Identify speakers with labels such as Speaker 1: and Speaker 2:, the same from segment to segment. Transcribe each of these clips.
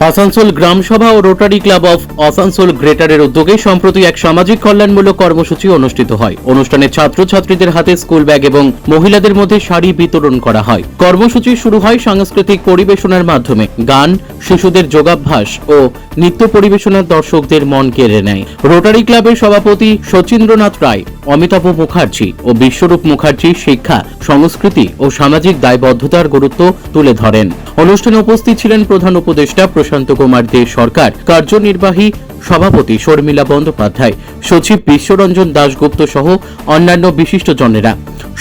Speaker 1: Asansol গ্রাম সভা ও rotary club of Asansol গ্রেটারের উদ্যোগে সম্প্রতি এক সামাজিক কল্যাণমূলক কর্মসূচি অনুষ্ঠিত হয়। অনুষ্ঠানে ছাত্রছাত্রীদের হাতে স্কুল ব্যাগ এবং মহিলাদের মধ্যে শাড়ি বিতরণ করা হয়। কর্মসূচি শুরু হয় সাংস্কৃতিক পরিবেশনার মাধ্যমে। গান, শিশুদের যোগাভ্যাস ও নৃত্য পরিবেশনার দর্শকদের মন কেড়ে নেয়। রোটারি ক্লাবের সভাপতি শচীন্দ্রনাথ রায় অমিতাভ মুখার্জি ও বিশ্বরূপ মুখার্জি শিক্ষা, সংস্কৃতি ও সামাজিক দায়বদ্ধতার গুরুত্ব তুলে ধরেন। অনুষ্ঠানে উপস্থিত ছিলেন প্রধান উপদেষ্টা প্রশান্ত কুমার দে সরকার, কার্যনির্বাহী সভাপতি শর্মিলা বন্দ্যোপাধ্যায়, সচিব বিশ্বরঞ্জন দাশগুপ্ত সহ অন্যান্য বিশিষ্টজনেরা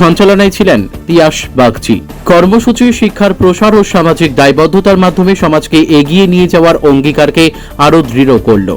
Speaker 1: সঞ্চালনায় ছিলেন তিয়াস বাগচি। কর্মসূচি, শিক্ষার প্রসার ও সামাজিক দায়বদ্ধতার মাধ্যমে সমাজকে এগিয়ে নিয়ে যাওয়ার অঙ্গীকারকে আরও দৃঢ় করল।